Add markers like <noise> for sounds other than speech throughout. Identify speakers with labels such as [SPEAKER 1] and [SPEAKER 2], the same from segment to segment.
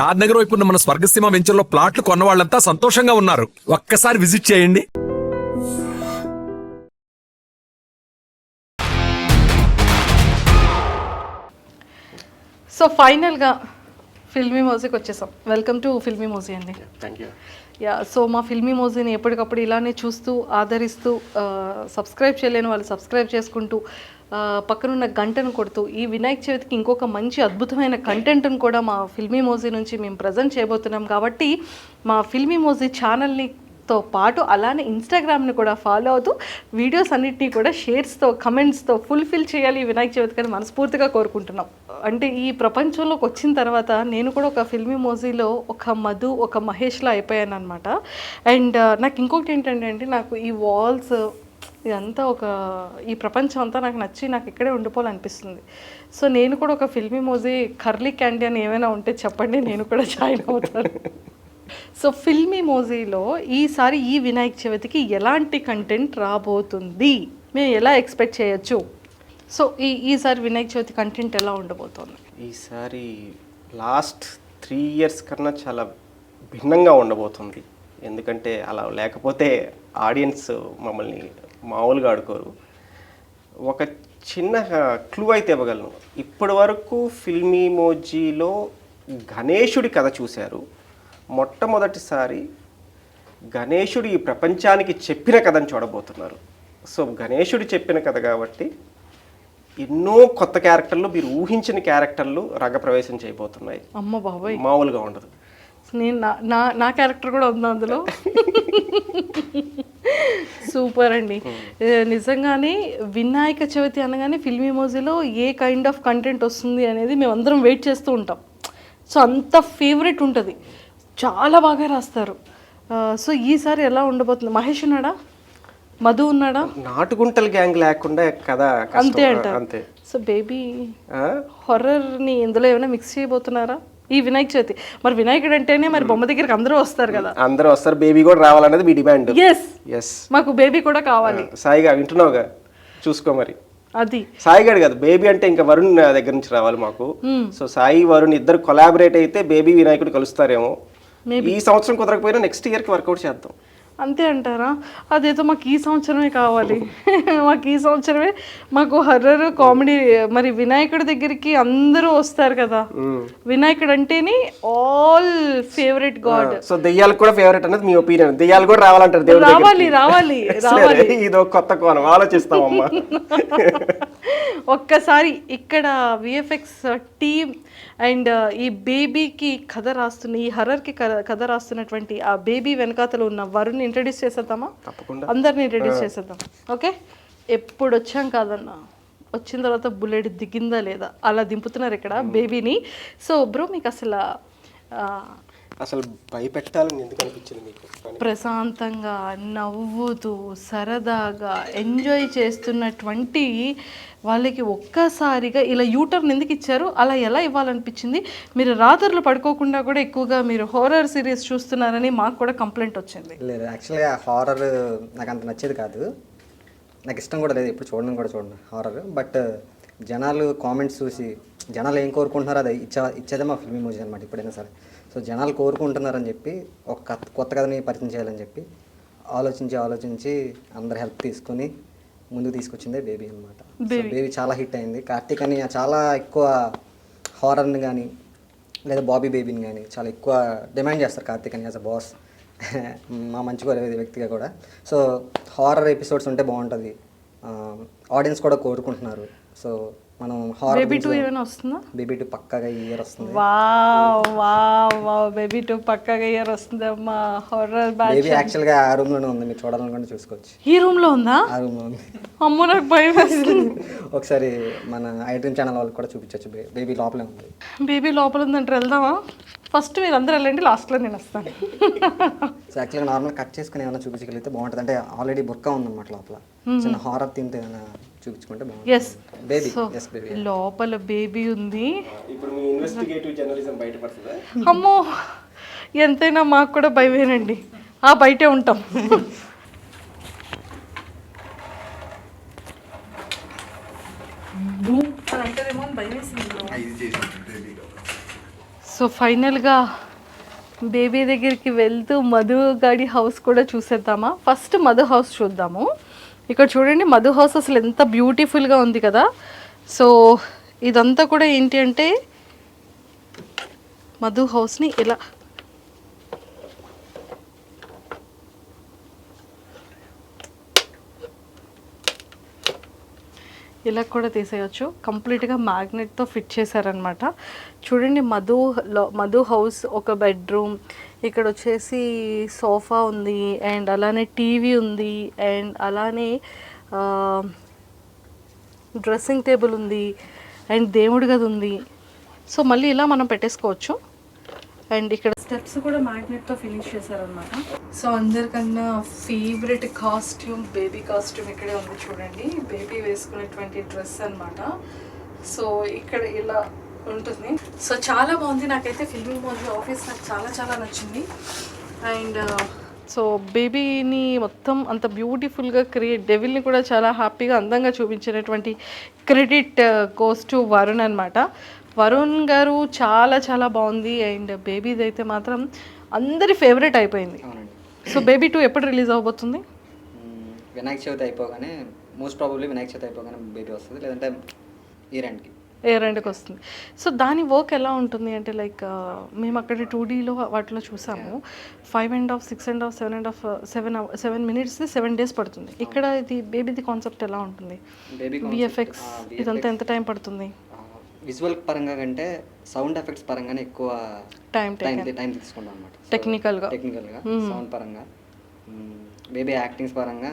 [SPEAKER 1] షాద్ నగర్ వైపు ఉన్న మన స్వర్గసీమ వెంచర్లో ప్లాట్లు కొన్న వాళ్ళంతా సంతోషంగా ఉన్నారు. ఒక్కసారి విజిట్ చేయండి.
[SPEAKER 2] సో ఫైనల్గా ఫిల్మీ మోజీకి వచ్చేసాం. వెల్కమ్ టు ఫిల్మీ మోజీ అండి
[SPEAKER 3] థ్యాంక్ యూ
[SPEAKER 2] యా సో మా ఫిల్మీ మోజీని ఎప్పటికప్పుడు ఇలానే చూస్తూ ఆదరిస్తూ సబ్స్క్రైబ్ చేయలేని వాళ్ళు సబ్స్క్రైబ్ చేసుకుంటూ పక్కనున్న గంటను కొడుతూ ఈ వినాయక చవితికి ఇంకొక మంచి అద్భుతమైన కంటెంట్ను కూడా మా ఫిల్మీ మోజీ నుంచి మేము ప్రజెంట్ చేయబోతున్నాం. కాబట్టి మా ఫిల్మీ మోజీ ఛానల్ని తో పాటు అలానే ఇన్స్టాగ్రామ్ని కూడా ఫాలో అవుతూ వీడియోస్ అన్నింటినీ కూడా షేర్స్తో కమెంట్స్తో ఫుల్ఫిల్ చేయాలి వినాయక చవితికి అని మనస్ఫూర్తిగా కోరుకుంటున్నాం. అంటే ఈ ప్రపంచంలోకి వచ్చిన తర్వాత నేను కూడా ఒక ఫిల్మీ మోజీలో ఒక మధు ఒక మహేష్లా అయిపోయాను అనమాట అండ్ నాకు ఇంకొకటి ఏంటంటే అండి నాకు ఈ వాల్స్ ఇదంతా ఒక ఈ ప్రపంచం అంతా నాకు నచ్చి నాకు ఇక్కడే ఉండిపోవాలనిపిస్తుంది. సో నేను కూడా ఒక ఫిల్మీ మోజీ కర్లీ క్యాండీ అని ఏమైనా ఉంటే చెప్పండి నేను కూడా జాయిన్ అవుతాను. సో ఫిల్మీ మోజీలో ఈసారి ఈ వినాయక చవితికి ఎలాంటి కంటెంట్ రాబోతుంది? మేము ఎలా ఎక్స్పెక్ట్ చేయొచ్చు? సో ఈ ఈసారి వినాయక చవితి కంటెంట్ ఎలా ఉండబోతోంది?
[SPEAKER 3] ఈసారి లాస్ట్ త్రీ ఇయర్స్ కన్నా చాలా భిన్నంగా ఉండబోతుంది. ఎందుకంటే అలా లేకపోతే ఆడియన్స్ మమ్మల్ని మామూలుగా ఆడుకోరు. ఒక చిన్న క్లూ అయితే ఇవ్వగలను. ఇప్పటి వరకు ఫిల్మీ మోజీలో గణేశుడి కథ చూశారు. మొట్టమొదటిసారి గణేశుడు ఈ ప్రపంచానికి చెప్పిన కథను చూడబోతున్నారు. సో గణేశుడు చెప్పిన కథ కాబట్టి ఎన్నో కొత్త క్యారెక్టర్లు మీరు ఊహించిన క్యారెక్టర్లు రంగప్రవేశం చేయబోతున్నాయి.
[SPEAKER 2] అమ్మ బాబాయ్.
[SPEAKER 3] మామూలుగా ఉండదు.
[SPEAKER 2] నేను నా నా నా క్యారెక్టర్ కూడా ఉంది అందులో? <laughs> సూపర్ అండి. నిజంగానే వినాయక చవితి అనగానే ఫిల్మీ మోజీలో ఏ కైండ్ ఆఫ్ కంటెంట్ వస్తుంది అనేది మేము అందరం వెయిట్ చేస్తూ ఉంటాం. సో అంత ఫేవరెట్ ఉంటుంది. చాలా బాగా రాస్తారు. సో ఈసారి ఎలా ఉండబోతుంది? మహేష్ ఉన్నాడా? మధు ఉన్నాడా?
[SPEAKER 3] నాటుగుంటల గ్యాంగ్ లేకుండా కష్టం.
[SPEAKER 2] అంతే అంటారు.
[SPEAKER 3] అంతే.
[SPEAKER 2] So baby? హొర్రర్ని ఇందులో ఏమైనా మిక్స్ చేయబోతున్నారా? ఈ వినాయక చవితి. మరి వినాయకుడు అంటేనే మరి బొమ్మ దగ్గరికి అందరూ వస్తారు కదా.
[SPEAKER 3] అందరూ వస్తారు. బేబీ కూడా రావాలనేది మీ డిమాండ్.
[SPEAKER 2] ఎస్
[SPEAKER 3] ఎస్
[SPEAKER 2] మాకు బేబీ కూడా కావాలి.
[SPEAKER 3] సాయిగా వింటున్నావుగా? చూసుకో మరి.
[SPEAKER 2] అది.
[SPEAKER 3] సాయిగాడు కాదు బేబీ అంటే ఇంకా వరుణ్ దగ్గర నుంచి రావాలి మాకు. సో సాయి వరుణ్ ఇద్దరు కొలాబరేట్ అయితే బేబీ వినాయకుడు కలుస్తారేమో. ఈ సంవత్సరం కుదరకపోయినా నెక్స్ట్ ఇయర్కి వర్కౌట్ చేద్దాం.
[SPEAKER 2] అంతే అంటారా? అదేదో మాకు ఈ సంవత్సరమే కావాలి. <laughs> మాకు ఈ సంవత్సరమే మాకు హర్రర్ కామెడీ మరి వినాయకుడి దగ్గరికి అందరూ వస్తారు కదా. వినాయకుడు అంటేనే ఆల్ ఫేవరెట్ గాడ్
[SPEAKER 3] సో దెయ్యాలకు కూడా ఫేవరెట్ అనేది మీ ఒపీనియన్ దెయ్యాలు కూడా రావాలంటారు దేవుడి
[SPEAKER 2] రావాలి రావాలి <laughs> రావాలి.
[SPEAKER 3] ఇదో కొత్త కోణం. ఆలోచిస్తామమ్మా <laughs>
[SPEAKER 2] ఒక్కసారి ఇక్కడ విఎఫ్ఎక్స్ టీమ్ అండ్ ఈ బేబీకి కథ రాస్తున్న ఈ హర్రర్కి కథ రాస్తున్నటువంటి ఆ బేబీ వెనకాతలు ఉన్న వరుణ్ ఇంట్రడ్యూస్ చేసేద్దామా?
[SPEAKER 3] తప్పకుండా.
[SPEAKER 2] అందరిని ఇంట్రడ్యూస్ చేసేద్దాం. ఓకే? ఎప్పుడు వచ్చాం కాదన్న? వచ్చిన తర్వాత బుల్లెట్ దిగిందా లేదా? అలా దింపుతున్నారు ఇక్కడ బేబీని సో బ్రో మీకు అసలు
[SPEAKER 3] అసలు భయపెట్టాలని ఎందుకు అనిపించింది మీకు?
[SPEAKER 2] ప్రశాంతంగా నవ్వుతూ సరదాగా ఎంజాయ్ చేస్తున్నటువంటి వాళ్ళకి ఒక్కసారిగా ఇలా యూటర్న్ ఎందుకు ఇచ్చారు? అలా ఎలా ఇవ్వాలనిపించింది? మీరు రాత్రులు పడుకోకుండా కూడా ఎక్కువగా మీరు హోరర్ సిరీస్ చూస్తున్నారని మాకు కూడా కంప్లైంట్ వచ్చింది.
[SPEAKER 4] లేదు యాక్చువల్గా హారర్ నాకు అంత నచ్చేది కాదు. నాకు ఇష్టం కూడా లేదు ఎప్పుడు చూడడం కూడా చూడను హారర్ బట్ జనాలు కామెంట్స్ చూసి జనాలు ఏం కోరుకుంటున్నారో అది ఇచ్చే ఇచ్చేదే మా ఫిల్మ్ మూవీ అనమాట ఇప్పుడైనా సరే. సో జనాలు కోరుకుంటున్నారని చెప్పి ఒక కథ- కొత్త కథని పరిచయం చేయాలని చెప్పి ఆలోచించి ఆలోచించి అందరి హెల్ప్ తీసుకొని ముందుకు తీసుకొచ్చిందే బేబీ అనమాట సో బేబీ. చాలా హిట్ అయింది. కార్తీక్ అని చాలా ఎక్కువ హారర్ని కానీ లేదా బాబీ బేబీని కానీ చాలా ఎక్కువ డిమాండ్ చేస్తారు కార్తీక్ అని యాజ్ అ బాస్. మా మంచి కోరే వ్యక్తిగా కూడా. సో హారర్ ఎపిసోడ్స్ ఉంటే బాగుంటుంది. ఆడియన్స్ కూడా కోరుకుంటున్నారు. సో మనం హారర్
[SPEAKER 2] బేబీ టూ ఏమైనా వస్తుందా?
[SPEAKER 4] బేబీ టూ పక్కాగా ఇయర్ వస్తుంది.
[SPEAKER 2] Wow wow wow Baby two పక్కగా ఇయర్ వస్తుందమ్మా హొర్రర్ బ్యాచ్
[SPEAKER 4] బేబీ యాక్చువల్గా ఆ రూమ్లోనే ఉంది. మీరు చూడాలనుకుంటే చూసుకోవచ్చు.
[SPEAKER 2] ఈ రూమ్లో ఉందా?
[SPEAKER 4] ఆ రూమ్లో ఉంది.
[SPEAKER 2] అమ్మో నాకు భయం వేస్తుంది. <laughs>
[SPEAKER 4] ఒకసారి మన ఐ డ్రీమ్ ఛానల్ వాళ్ళకి కూడా చూపించవచ్చు బేబీ లోపలే ఉంది.
[SPEAKER 2] బేబీ లోపల ఉందంటే వెళ్దామా? ఫస్ట్ మీరు అందరూ వెళ్ళండి లాస్ట్లో నేను వస్తాను.
[SPEAKER 4] సో యాక్చువల్గా నార్మల్ కట్ చేసుకుని ఏమైనా చూపించగలిగితే బాగుంటుంది. అంటే ఆల్రెడీ బుర్కా ఉందన్నమాట లోపల. చిన్న హారర్ థీమ్తో ఏమైనా చూపించుకుంటే
[SPEAKER 2] yes
[SPEAKER 4] baby
[SPEAKER 2] so
[SPEAKER 4] yes baby
[SPEAKER 2] లోపల బేబీ ఉంది.
[SPEAKER 3] ఇప్పుడు మీ ఇన్వెస్టిగేటివ్ జర్నలిజం బయటపడుతుందా?
[SPEAKER 2] అమ్మో! ఎంతైనా మాకు కూడా భయమేనండి. ఆ బయటే ఉంటాం. సో ఫైనల్గా బేబీ దగ్గరికి వెళ్తూ మధు గాడి హౌస్ కూడా చూసేద్దామా? ఫస్ట్ మధు హౌస్ చూద్దాము. ఇక్కడ చూడండి మధు హౌస్ అసలు ఎంత బ్యూటిఫుల్గా ఉంది కదా. సో ఇదంతా కూడా ఏంటి అంటే మధు హౌస్ని ఇలా ఇలా కూడా తీసేయచ్చు. కంప్లీట్గా మ్యాగ్నెట్తో ఫిట్ చేశారనమాట. చూడండి మధు మధు హౌస్ ఒక బెడ్రూమ్. ఇక్కడ వచ్చేసి సోఫా ఉంది అండ్ అలానే టీవీ ఉంది అండ్ అలానే డ్రెస్సింగ్ టేబుల్ ఉంది అండ్ దేవుడి గది ఉంది. సో మళ్ళీ ఇలా మనం పెట్టేసుకోవచ్చు. అండ్ ఇక్కడ స్టెప్స్ కూడా మ్యాగ్నెట్తో ఫినిష్ చేశారనమాట సో అందరికన్నా ఫేవరెట్ కాస్ట్యూమ్ బేబీ కాస్ట్యూమ్ ఇక్కడే ఉంది చూడండి. బేబీ వేసుకునేటువంటి డ్రెస్ అనమాట సో ఇక్కడ ఇలా ఉంటుంది. సో చాలా బాగుంది. నాకైతే ఫిల్మింగ్ బాగుంది ఆఫీస్ నాకు చాలా చాలా నచ్చింది. అండ్ uh, సో బేబీని మొత్తం అంత బ్యూటిఫుల్గా క్రియేట్ డెవిల్ని కూడా చాలా హ్యాపీగా అందంగా చూపించినటువంటి క్రెడిట్ గోస్ టు వరుణ్ అనమాట వరుణ్ గారు చాలా చాలా బాగుంది. అండ్ బేబీది అయితే మాత్రం అందరి ఫేవరెట్ అయిపోయింది. సో బేబీ టూ ఎప్పుడు రిలీజ్ అవబోతుంది
[SPEAKER 4] మ్మ్, వినాయక చవితి అయిపోగానే మోస్ట్ ప్రాబబ్లీ వినాయక చవితి అయిపోగానే బేబీ వస్తుంది. లేదంటే ఈ రెంట్కి
[SPEAKER 2] ఏ రెండుకి వస్తుంది. సో దాని వర్క్ ఎలా ఉంటుంది అంటే లైక్ మేము అక్కడ టూ డీలో వాటిలో చూసాము. Five and half six and half seven and half seven seven minutes seven days పడుతుంది. ఇక్కడ ఇది బేబీది కాన్సెప్ట్ ఎలా ఉంటుంది?
[SPEAKER 4] బేబీ
[SPEAKER 2] విఎఫ్ఎక్స్ ఇదంతా ఎంత టైం పడుతుంది?
[SPEAKER 4] విజువల్ పరంగా కంటే సౌండ్ ఎఫెక్ట్స్ పరంగానే ఎక్కువ
[SPEAKER 2] టైం
[SPEAKER 4] టైం టైం తీసుకుంటాం అనమాట
[SPEAKER 2] Technical గా.
[SPEAKER 4] టెక్నికల్గా సౌండ్ పరంగా. బేబీ యాక్టింగ్స్ పరంగా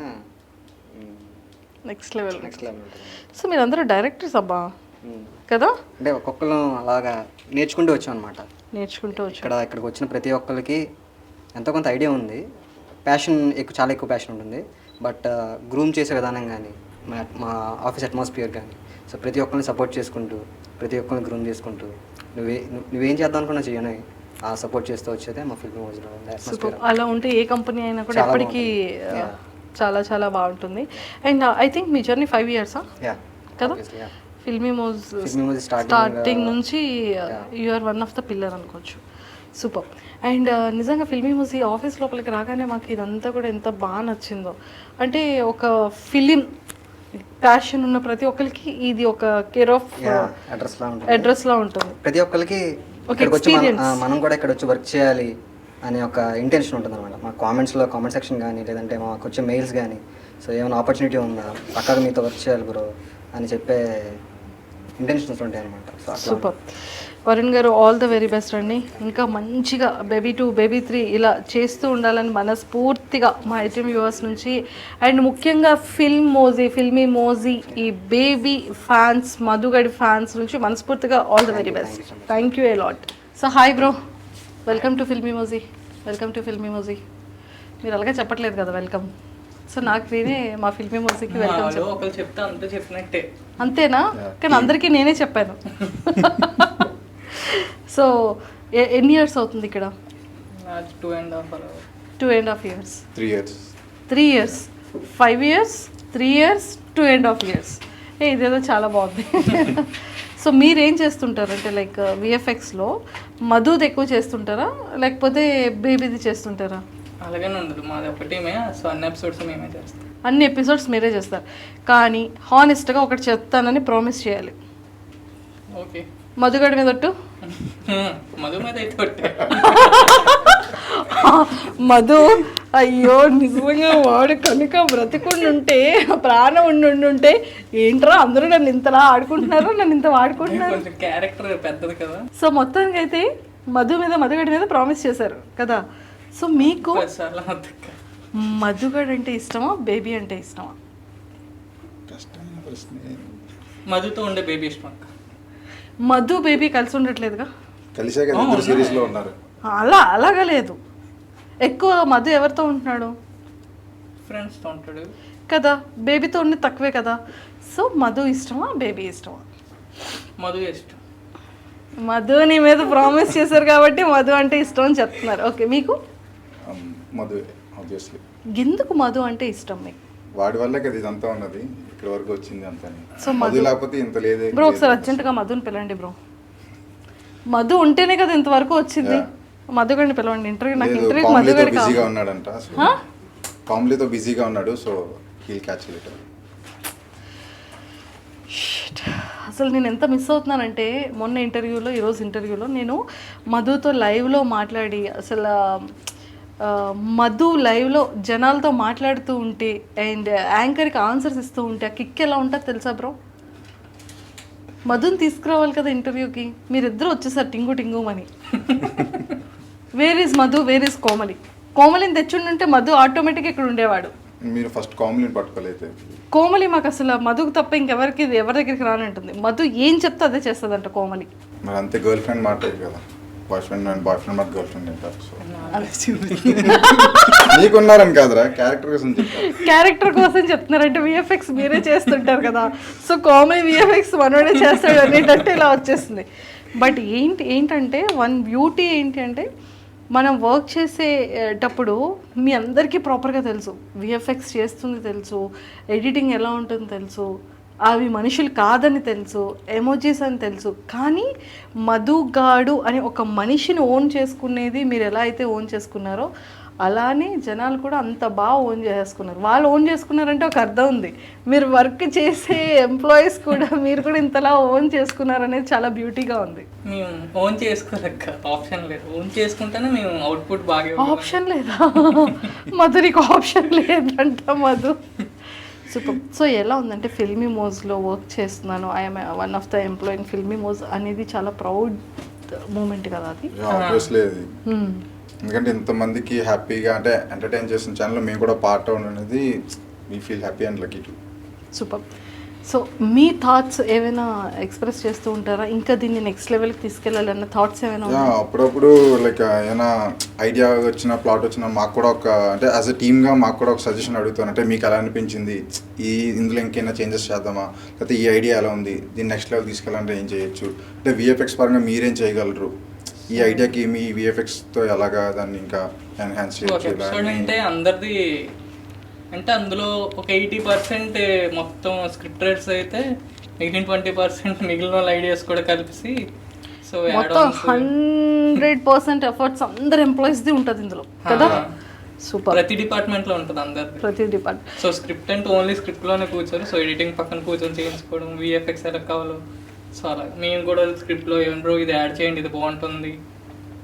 [SPEAKER 2] next level
[SPEAKER 4] next level
[SPEAKER 2] so మీరందరూ డైరెక్టర్స్ అబ్బా.
[SPEAKER 4] మ్మ్.
[SPEAKER 2] కదా?
[SPEAKER 4] అంటే ఒక్కొక్కరు అలాగా నేర్చుకుంటూ వచ్చాం అనమాట
[SPEAKER 2] నేర్చుకుంటూ వచ్చి.
[SPEAKER 4] ఇక్కడ ఇక్కడికి వచ్చిన ప్రతి ఒక్కరికి ఎంతో కొంత ఐడియా ఉంది. ప్యాషన్ ఎక్కువ చాలా ఎక్కువ ప్యాషన్ ఉంటుంది. బట్ గ్రూమ్ చేసే విధానం కానీ మా మా ఆఫీస్ అట్మాస్ఫియర్ కానీ సో ప్రతి ఒక్కరిని సపోర్ట్ చేసుకుంటూ ప్రతి ఒక్కరిని గ్రూమ్ చేసుకుంటూ. నువ్వే నువ్వు- చేద్దాం అనుకున్నా చేయను ఆ సపోర్ట్ చేస్తూ వచ్చేదే మా ఫిల్మ్ అట్మాస్ఫియర్
[SPEAKER 2] అలా ఉంటే ఏ కంపెనీ అయినా కూడా ఎప్పటికీ. ఆ, చాలా చాలా బాగుంటుంది. అండ్ ఐ థింక్ మీ జర్నీ ఫైవ్ ఇయర్సా
[SPEAKER 4] యా
[SPEAKER 2] కదా? ఫిల్మీ మోజ్ స్టార్టింగ్
[SPEAKER 4] uh,
[SPEAKER 2] నుంచి you are one of the pillar అనుకోవచ్చు. సూపర్ అండ్ నిజంగా ఫిల్మీ మోజ్ ఈ ఆఫీస్ లోపలికి రాగానే మాకు ఇదంతా కూడా ఎంత బాగా నచ్చిందో. అంటే ఒక ఫిలిం ప్యాషన్ ఉన్న ప్రతి ఒక్కరికి ఇది ఒక కేర్ ఆఫ్
[SPEAKER 4] అడ్రస్లా ఉంటుంది.
[SPEAKER 2] అడ్రస్ లా ఉంటుంది.
[SPEAKER 4] ప్రతి ఒక్కరికి
[SPEAKER 2] ఒక
[SPEAKER 4] ఇక్కడికి వచ్చి మన-
[SPEAKER 2] experience.
[SPEAKER 4] ఆ, మనం కూడా ఇక్కడ వచ్చి వర్క్ చేయాలి అనే ఒక ఇంటెన్షన్ ఉంటుంది అనమాట మా కామెంట్స్లో కామెంట్ సెక్షన్ కానీ లేదంటే మాకు వచ్చే మెయిల్స్ కానీ సో ఏమైనా ఆపర్చునిటీ ఉందా? పక్కగా మీతో వర్క్ చేయాలి బ్రో అని చెప్పే ఇంటెన్షన్స్ ఉంటాయి అనమాట సో అట్లా.
[SPEAKER 2] సూపర్ వరుణ్ గారు ఆల్ ద వెరీ బెస్ట్ అండి. ఇంకా మంచిగా బేబీ టూ బేబీ త్రీ ఇలా చేస్తూ ఉండాలని మనస్ఫూర్తిగా మా ఐటమ్ వ్యూవర్స్ నుంచి. అండ్ ముఖ్యంగా ఫిల్మ్ మోజీ ఫిల్మీ మోజీ ఈ బేబీ ఫ్యాన్స్ మధుగడి ఫ్యాన్స్ నుంచి మనస్ఫూర్తిగా all the very best thank you a lot so hi bro welcome to Filmy Moji. Welcome to filmy Moji. మీరు అలాగే చెప్పట్లేదు కదా వెల్కమ్ సో నాకు నేనే మా ఫిల్మీ మోజీకి వెల్కమ్
[SPEAKER 5] చెప్తే అంతా చెప్పినట్టే.
[SPEAKER 2] అంతేనా? కానీ అందరికీ నేనే చెప్పాను. <laughs> సో ఎ- ఎన్ని ఇయర్స్ అవుతుంది ఇక్కడ?
[SPEAKER 5] Two and half
[SPEAKER 2] two and half years
[SPEAKER 6] three years
[SPEAKER 2] three years five years three years two and half years ఏ ఇదేదో చాలా బాగుంది. <laughs> సో మీరేం చేస్తుంటారు? అంటే లైక్ విఎఫ్ఎక్స్లో మధుది ఎక్కువ చేస్తుంటారా? లేకపోతే బేబీది చేస్తుంటారా?
[SPEAKER 5] అలాగనే ఉండదు. మాది ఒక టీమే సో అన్ని ఎపిసోడ్స్ మేమే చేస్తాం.
[SPEAKER 2] అన్ని ఎపిసోడ్స్ మీరే చేస్తారు. కానీ హానెస్ట్గా ఒకటి చెప్తానని ప్రామిస్ చేయాలి.
[SPEAKER 5] ఓకే
[SPEAKER 2] మధుగడి మీద ఒట్టు.
[SPEAKER 5] మధు మీద అయితే కొట్టే.
[SPEAKER 2] మధు అయ్యో నిజంగా వాడు కనుక బ్రతికుండుంటే ప్రాణం ఉండి ఉంటే ఏంట్రా అందరూ నన్ను ఇంతలా ఆడుకుంటున్నారు నన్ను ఇంత వాడుకుంటున్నారు?
[SPEAKER 5] కొంచెం క్యారెక్టర్ పెద్దది కదా.
[SPEAKER 2] సో మొత్తానికి అయితే మధు మీద మధుగడి మీద ప్రామిస్ చేశారు కదా. సో మీకు. మధుగడ్ అంటే ఇష్టమా బేబీ అంటే ఇష్టమా?
[SPEAKER 5] మధుతో ఉండే బేబీ ఇష్టం
[SPEAKER 2] మధు బేబీ కలిసి ఉండట్లేదుగా?
[SPEAKER 6] కలిసే కదా ఇద్దరు సిరీస్లో ఉన్నారు.
[SPEAKER 2] అలా అలాగా లేదు. ఎక్కువ మధు ఎవరితో ఉంటున్నాడు?
[SPEAKER 5] ఫ్రెండ్స్తో ఉంటాడు.
[SPEAKER 2] కదా బేబీతో ఉండి తక్కువే కదా. సో మధు ఇష్టమా బేబీ ఇష్టమా?
[SPEAKER 5] మధు ఇష్టం.
[SPEAKER 2] మధు నీ మీద ప్రామిస్ చేశారు కాబట్టి మధు అంటే ఇష్టం అని చెప్తున్నారు. ఓకే మీకు?
[SPEAKER 6] మధు
[SPEAKER 2] ఎందుకు మధు అంటే ఇష్టం మీకు?
[SPEAKER 6] వాడి వల్లే కదా ఇదంతా ఉన్నది. ఇక్కడ వరకు వచ్చింది అంతా
[SPEAKER 2] సో
[SPEAKER 6] మధు లేకపోతే ఇంత లేదే
[SPEAKER 2] బ్రో ఒకసారి అర్జెంటుగా మధుని పిలండి బ్రో. మధు ఉంటేనే కదా ఇంతవరకు వచ్చింది. మధు గడిని పిలవండి. ఇంటర్వ్యూ నాకు ఇంటర్వ్యూ మధు గడి
[SPEAKER 6] బిజీగా ఉన్నాడంట. సో కామ్లీతో బిజీగా ఉన్నాడు సో హీల్ క్యాచ్ లిటర్
[SPEAKER 2] అసలు నేను ఎంత మిస్ అవుతున్నానంటే మొన్న ఇంటర్వ్యూలో ఈరోజు ఇంటర్వ్యూలో నేను మధుతో లైవ్లో మాట్లాడి అసలు మధు లైవ్లో జనాలతో మాట్లాడుతూ ఉంటే అండ్ యాంకర్కి ఆన్సర్స్ ఇస్తూ ఉంటే ఆ కిక్ ఎలా ఉంటుందో తెలుసా బ్రో? మధుని తీసుకురావాలి కదా ఇంటర్వ్యూకి. మీరిద్దరూ వచ్చేసారు టింగు టింగు అని where is Madhu? Where is Komali? కోమలిని తెచ్చుండుంటే మధు ఆటోమేటిక్ ఇక్కడ ఉండేవాడు.
[SPEAKER 6] మీరు ఫస్ట్ కామ్లీని పట్టుకోలేదు
[SPEAKER 2] కోమలి మాకు అసలు మధుకు తప్ప ఇంకెవరికి ఎవరి దగ్గరికి రానంటుంది. మధు ఏం చెప్తే అదే చేస్తుందంట కోమలి.
[SPEAKER 6] మరి అంతే గర్ల్ ఫ్రెండ్ మాట్లాడు కదా. Boyfriend and boyfriend girlfriend అంటారు సో నీకున్నారని కాదురా క్యారెక్టర్ కోసం
[SPEAKER 2] క్యారెక్టర్ కోసం చెప్తున్నారంటే విఎఫ్ఎక్స్ మీరే చేస్తుంటారు కదా. సో కామెడీ విఎఫ్ఎక్స్ మనోడే చేస్తాడు అనేటట్టు ఇలా వచ్చేస్తుంది బట్ ఏంటి ఏంటంటే వన్ బ్యూటీ ఏంటి అంటే మనం వర్క్ చేసేటప్పుడు మీ అందరికీ ప్రాపర్గా తెలుసు. విఎఫ్ఎక్స్ చేస్తుంది తెలుసు ఎడిటింగ్ ఎలా ఉంటుందో తెలుసు. అవి మనుషులు కాదని తెలుసు ఎమోజీస్ అని తెలుసు. కానీ మధుగాడు అని ఒక మనిషిని ఓన్ చేసుకునేది మీరు ఎలా అయితే ఓన్ చేసుకున్నారో అలానే జనాలు కూడా అంత బాగా ఓన్ చేసుకున్నారు వాళ్ళు ఓన్ చేసుకున్నారంటే ఒక అర్థం ఉంది. మీరు వర్క్ చేసే ఎంప్లాయీస్ కూడా మీరు కూడా ఇంతలా ఓన్ చేసుకున్నారు అనేది చాలా బ్యూటీగా ఉంది.
[SPEAKER 5] మేము ఓన్ చేసుకోలేక ఆప్షన్ లేదు. ఓన్ చేసుకుంటేనే మేము అవుట్పుట్ బాగా.
[SPEAKER 2] ఆప్షన్ లేదా? మధు నీకు ఆప్షన్ లేదంట మధు. సూపర్ సో ఎలా ఉందంటే ఫిల్మీ మోజ్లో వర్క్ చేస్తున్నాను. I'm one of the employee in Filmy Moj అనేది చాలా ప్రౌడ్ మూమెంట్ కదా అది. Hmm.
[SPEAKER 6] ఎందుకంటే ఇంతమందికి హ్యాపీగా అంటే ఎంటర్టైన్ చేసిన ఛానల్ మేము కూడా పార్ట్ అనేది we feel happy and lucky to
[SPEAKER 2] super so me thoughts ఏమైనా ఎక్స్ప్రెస్ చేస్తూ ఉంటారా? ఇంకా దీన్ని నెక్స్ట్ లెవెల్కి తీసుకెళ్ళాలన్న థాట్స్ ఏమైనా?
[SPEAKER 6] అప్పుడప్పుడు లైక్ ఏమైనా ఐడియా వచ్చిన ప్లాట్ వచ్చిన మాకు కూడా ఒక అంటే యాజ్ ఎ టీమ్గా మాకు కూడా ఒక సజెషన్ అడుగుతాను అంటే మీకు ఎలా అనిపించింది? ఈ ఇందులో ఇంకైనా చేంజెస్ చేద్దామా? లేకపోతే ఈ ఐడియా ఎలా ఉంది? దీన్ని నెక్స్ట్ లెవెల్ తీసుకెళ్ళాలంటే ఏం చేయొచ్చు? అంటే విఎఫ్ఎక్స్ పరంగా మీరేం చేయగలరు? ఈ ఐడియాకి మీ విఎఫ్ఎక్స్తో ఎలాగా దాన్ని ఇంకా ఎన్హాన్స్ చేయొచ్చు.
[SPEAKER 5] అంటే అందరిది అంటే అందులో ఒక ఎయిటీ పర్సెంట్ మొత్తం స్క్రిప్ట్ రైట్స్ అయితే మిగిలిన ట్వంటీ పర్సెంట్ మిగిలిన వాళ్ళ ఐడియాస్ కూడా కలిపి సో
[SPEAKER 2] మొత్తం హండ్రెడ్ పర్సెంట్ ఎఫర్ట్స్ అందరు ఎంప్లాయీస్ది ఉంటుంది ఇందులో కదా? సూపర్.
[SPEAKER 5] ప్రతి డిపార్ట్మెంట్లో ఉంటుంది అందరిది.
[SPEAKER 2] ప్రతి డిపార్ట్మెంట్
[SPEAKER 5] సో స్క్రిప్ట్ అంటే ఓన్లీ స్క్రిప్ట్లోనే కూర్చొని సో ఎడిటింగ్ పక్కన కూర్చొని చేయించుకోవడం విఎఫ్ఎక్స్ ఎలా కావాలో సో అలా. మేము కూడా స్క్రిప్ట్లో ఏమంటారు ఇది యాడ్ చేయండి ఇది బాగుంటుంది.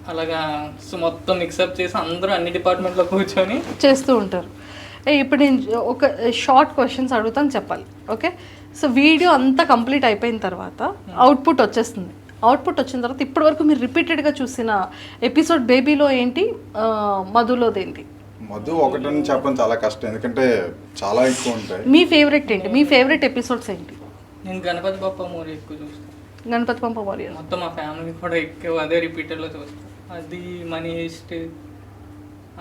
[SPEAKER 5] అలాగా సో మొత్తం మిక్సప్ చేసి అందరూ అన్ని డిపార్ట్మెంట్లో కూర్చొని
[SPEAKER 2] చేస్తూ ఉంటారు. ఏ, ఇప్పుడు నేను ఒక షార్ట్ క్వశ్చన్స్ అడుగుతాను చెప్పాలి ఓకే సో వీడియో అంతా కంప్లీట్ అయిపోయిన తర్వాత అవుట్పుట్ వచ్చేస్తుంది. అవుట్పుట్ వచ్చిన తర్వాత ఇప్పటి వరకు మీరు రిపీటెడ్గా చూసిన ఎపిసోడ్ బేబీలో ఏంటి మధులోది ఏంటి?
[SPEAKER 6] మధు ఒకటని చెప్పడం చాలా కష్టం ఎందుకంటే చాలా ఎక్కువ ఉంటాయి.
[SPEAKER 2] మీ ఫేవరెట్ ఏంటి? మీ ఫేవరెట్ ఎపిసోడ్స్ ఏంటి?
[SPEAKER 5] నేను గణపతి బప్ప మూవీ ఎక్కువ చూస్తాను
[SPEAKER 2] గణపతి పంప వారియర్
[SPEAKER 5] మొత్తం మా ఫ్యామిలీ కూడా ఎక్కువ అదే రిపీటెడ్లో చూస్తాం. అది మనీ హెస్ట్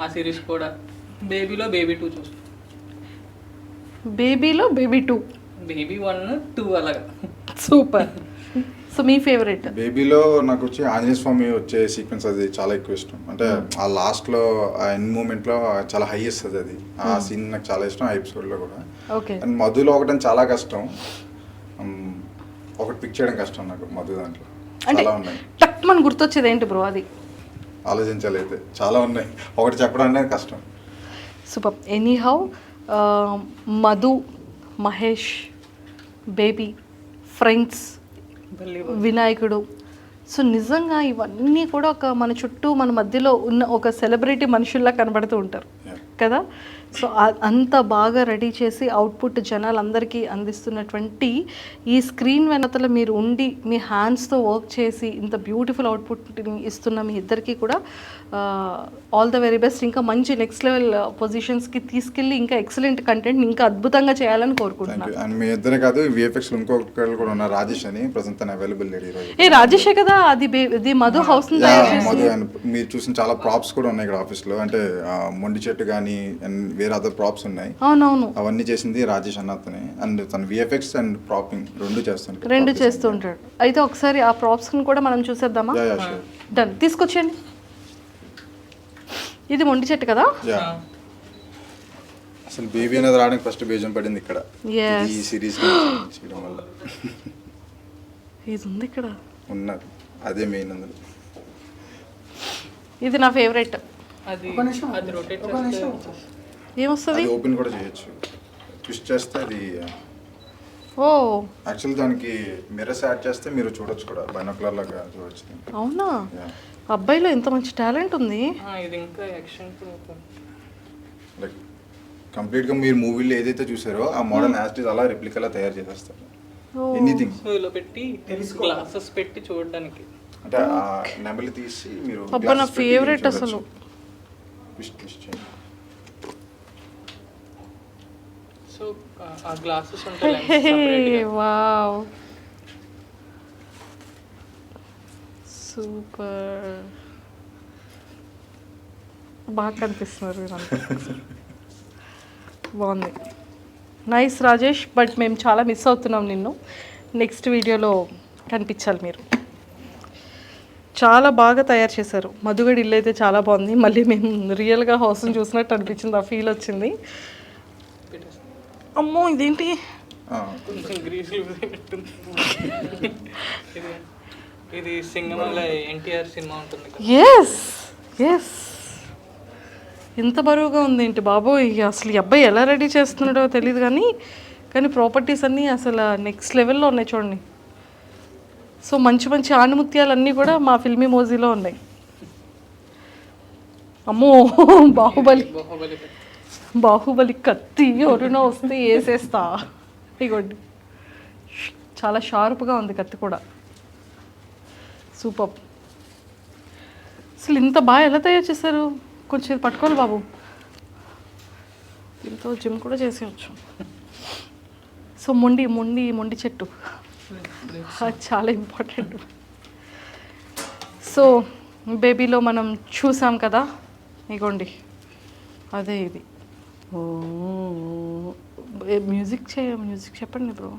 [SPEAKER 5] ఆ సిరీస్ కూడా. బేబీలో బేబీ టూ చూస్తాం
[SPEAKER 2] బేబీలో baby two.
[SPEAKER 5] Baby one two అలాగా.
[SPEAKER 2] సూపర్. సో మీ ఫేవరెట్?
[SPEAKER 6] బేబీలో నాకు వచ్చి ఆంజనేయ స్వామి వచ్చే సీక్వెన్స్ అది చాలా ఎక్కువ ఇష్టం. అంటే ఆ లాస్ట్లో ఆ ఎండ్ మూమెంట్లో చాలా హై ఇస్తుంది అది. ఆ సీన్ నాకు చాలా ఇష్టం ఆ ఎపిసోడ్లో కూడా.
[SPEAKER 2] ఓకే.
[SPEAKER 6] అండ్ మధులో ఒకటం చాలా కష్టం. ఒకటి పిక్ చేయడం కష్టం నాకు మధు దాంట్లో.
[SPEAKER 2] అంటే
[SPEAKER 6] చాలా ఉన్నాయి.
[SPEAKER 2] టక్ మన గుర్తొచ్చేది ఏంటి బ్రో అది?
[SPEAKER 6] ఆలోచించాలి అయితే చాలా ఉన్నాయి. ఒకటి చెప్పడం అనేది కష్టం.
[SPEAKER 2] Super. Anyhow Madhu Mahesh baby friends వినాయకుడు. సో నిజంగా ఇవన్నీ కూడా ఒక మన చుట్టూ మన మధ్యలో ఉన్న ఒక సెలబ్రిటీ మనుషుల్లా కనబడుతూ ఉంటారు. కదా? సో అంత బాగా రెడీ చేసి అవుట్పుట్ జనాలందరికీ అందిస్తున్నటువంటి ఈ స్క్రీన్ వెనతల మీరు ఉండి మీ హ్యాండ్స్తో వర్క్ చేసి ఇంత బ్యూటిఫుల్ అవుట్పుట్ ఇస్తున్న మీ ఇద్దరికి కూడా ఆల్ ద వెరీ బెస్ట్ ఇంకా మంచి నెక్స్ట్ లెవెల్ పొజిషన్స్కి తీసుకెళ్ళి ఇంకా ఎక్సలెంట్ కంటెంట్ ఇంకా అద్భుతంగా చేయాలని కోరుకుంటున్నాను.
[SPEAKER 6] అండ్ మీ ఇద్దరే కాదు విఎఫ్ఎక్స్ ఇంకొకరు కూడా ఉన్నారు రాజేష్ అని. ప్రజెంట్ అవైలబుల్ లేడు
[SPEAKER 2] ఏ రాజేషే కదా అది ఇది మధు హౌస్
[SPEAKER 6] మధు మీరు చూసిన చాలా ప్రాప్స్ కూడా ఉన్నాయి ఇక్కడ ఆఫీస్లో. అంటే మొండి చెట్టు కానీ అండ్ వేరే అదర్ ప్రాప్స్ ఉన్నాయి.
[SPEAKER 2] అవునవును.
[SPEAKER 6] అవన్నీ చేసింది రాజేష్ అన్న అతనే అండ్ తను విఎఫ్ఎక్స్ అండ్ ప్రాపింగ్ రెండు చేస్తాను
[SPEAKER 2] రెండు చేస్తూ ఉంటాడు. అయితే ఒకసారి ఆ ప్రాప్స్ని కూడా మనం చూసేద్దామా? డన్ తీసుకొచ్చేయండి. ఇది మొండి చెట్టు కదా?
[SPEAKER 6] యా. అసలు బేబీ అనేది రావడానికి ఫస్ట్ బీజం పడింది ఇక్కడ. ఈ సిరీస్ చేయడం వల్ల.
[SPEAKER 2] ఇది ఉంది ఇక్కడ.
[SPEAKER 6] ఉన్నారు అదే మెయిన్ అందులో.
[SPEAKER 2] ఇది నా ఫేవరెట్
[SPEAKER 5] అది అది రొటేట్ చేస్తే
[SPEAKER 2] ఏమొస్తుంది
[SPEAKER 6] ఓపెన్ కూడా చేయొచ్చు. ట్విస్ట్ చేస్తే అది
[SPEAKER 2] ఓ.
[SPEAKER 6] యాక్చువల్ దానికి మిర్రర్స్ యాడ్ చేస్తే మీరు చూడొచ్చు కూడా బైనాకులర్ లాగా చూడొచ్చు.
[SPEAKER 2] అవునా. అబ్బాయిలో ఎంత మంచి టాలెంట్ ఉంది.
[SPEAKER 5] ఆ, ఇది ఇంకా యాక్షన్
[SPEAKER 6] లైక్ కంప్లీట్గా మీరు మూవీలో ఏదైతే చూసారో ఆ మోడల్ యాస్టిస్ అలా రెప్లికలా తయారు చేసేస్తారు. ఎనీథింగ్.
[SPEAKER 5] సో ఇలా పెట్టి గ్లాసెస్ పెట్టి చూడడానికి.
[SPEAKER 6] అంటే ఆ నెమలి తీసి మీరు
[SPEAKER 2] అబ్బా, నా
[SPEAKER 6] చూడొచ్చు.
[SPEAKER 2] అసలు.
[SPEAKER 6] Twist, twist చేయండి.
[SPEAKER 5] సో ఆ గ్లాసెస్ ఉంటాయి
[SPEAKER 2] వావ్ సూపర్ బాగా కనిపిస్తున్నారు మీరు బాగుంది. నైస్ రాజేష్ బట్ మేము చాలా మిస్ అవుతున్నాం నిన్ను. నెక్స్ట్ వీడియోలో కనిపించాలి మీరు. చాలా బాగా తయారు చేశారు. మధుగడి ఇల్లు అయితే చాలా బాగుంది. మళ్ళీ మేము రియల్గా హౌస్ని చూసినట్టు అనిపించింది. ఆ ఫీల్ వచ్చింది. అమ్మో ఇదేంటి?
[SPEAKER 5] ఇది ఇది సింగమల ఎన్టీఆర్ సినిమా ఉంటుంది కదా.
[SPEAKER 2] ఎస్ ఎస్ ఎంత బరువుగా ఉంది ఏంటి బాబోయ్? అసలు ఈ అబ్బాయి ఎలా రెడీ చేస్తున్నాడో తెలియదు కానీ కానీ ప్రాపర్టీస్ అన్నీ అసలు నెక్స్ట్ లెవెల్లో ఉన్నాయి చూడండి. సో మంచి మంచి ఆణిముత్యాలు అన్నీ కూడా మా ఫిల్మీ మోజీలో ఉన్నాయి. అమ్మో బాహుబలి.
[SPEAKER 5] బాహుబలి.
[SPEAKER 2] బాహుబలి కత్తి ఎవరైనా వస్తే వేసేస్తా. ఇగోండి చాలా షార్ప్గా ఉంది కత్తి కూడా. సూపర్. అసలు ఇంత బాగా ఎలా తయారు చేశారు? కొంచెం పట్టుకోవాలి బాబు. దీంతో జిమ్ కూడా చేసేయచ్చు. సో మొండి మొండి మొండి చెట్టు. అది చాలా ఇంపార్టెంట్ సో బేబీలో మనం చూసాం కదా? ఇగోండి. అదే ఇది. ఓ మ్యూజిక్ చేయ మ్యూజిక్ చెప్పండి బ్రో.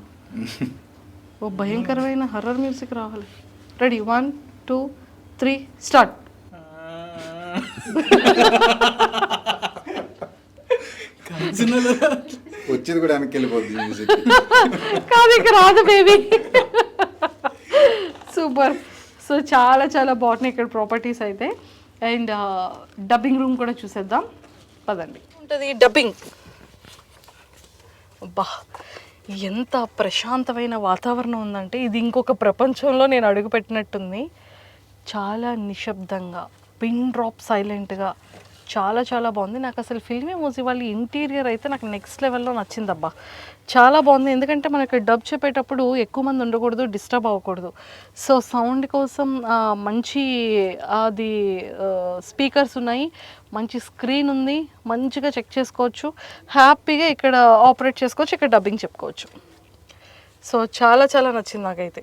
[SPEAKER 2] ఓ భయంకరమైన హర్రర్ మ్యూజిక్ రావాలి. Ready one two three start.
[SPEAKER 6] వచ్చేది కూడా వెనక్కి వెళ్ళిపోద్ది మ్యూజిక్.
[SPEAKER 2] కాదు ఇక రాదు బేబీ సూపర్ సో చాలా చాలా బాగున్నాయి ఇక్కడ ప్రాపర్టీస్ అయితే. అండ్ డబ్బింగ్ రూమ్ కూడా చూసేద్దాం. పదండి. ఉంటుంది డబ్బింగ్ అబ్బా ఎంత ప్రశాంతమైన వాతావరణం ఉందంటే ఇది ఇంకొక ప్రపంచంలో నేను అడుగుపెట్టినట్టుంది. చాలా నిశ్శబ్దంగా పిన్ డ్రాప్ సైలెంట్గా చాలా చాలా బాగుంది. నాకు అసలు ఫిల్మీ మూజీ వాళ్ళ ఇంటీరియర్ అయితే నాకు నెక్స్ట్ లెవెల్లో నచ్చిందబ్బా. చాలా బాగుంది. ఎందుకంటే మనకి డబ్ చెప్పేటప్పుడు ఎక్కువ మంది ఉండకూడదు డిస్టర్బ్ అవ్వకూడదు. సో సౌండ్ కోసం మంచి అది స్పీకర్స్ ఉన్నాయి. మంచి స్క్రీన్ ఉంది. మంచిగా చెక్ చేసుకోవచ్చు. హ్యాపీగా ఇక్కడ ఆపరేట్ చేసుకోవచ్చు. ఇక్కడ డబ్బింగ్ చెప్పుకోవచ్చు. సో చాలా చాలా నచ్చింది నాకైతే.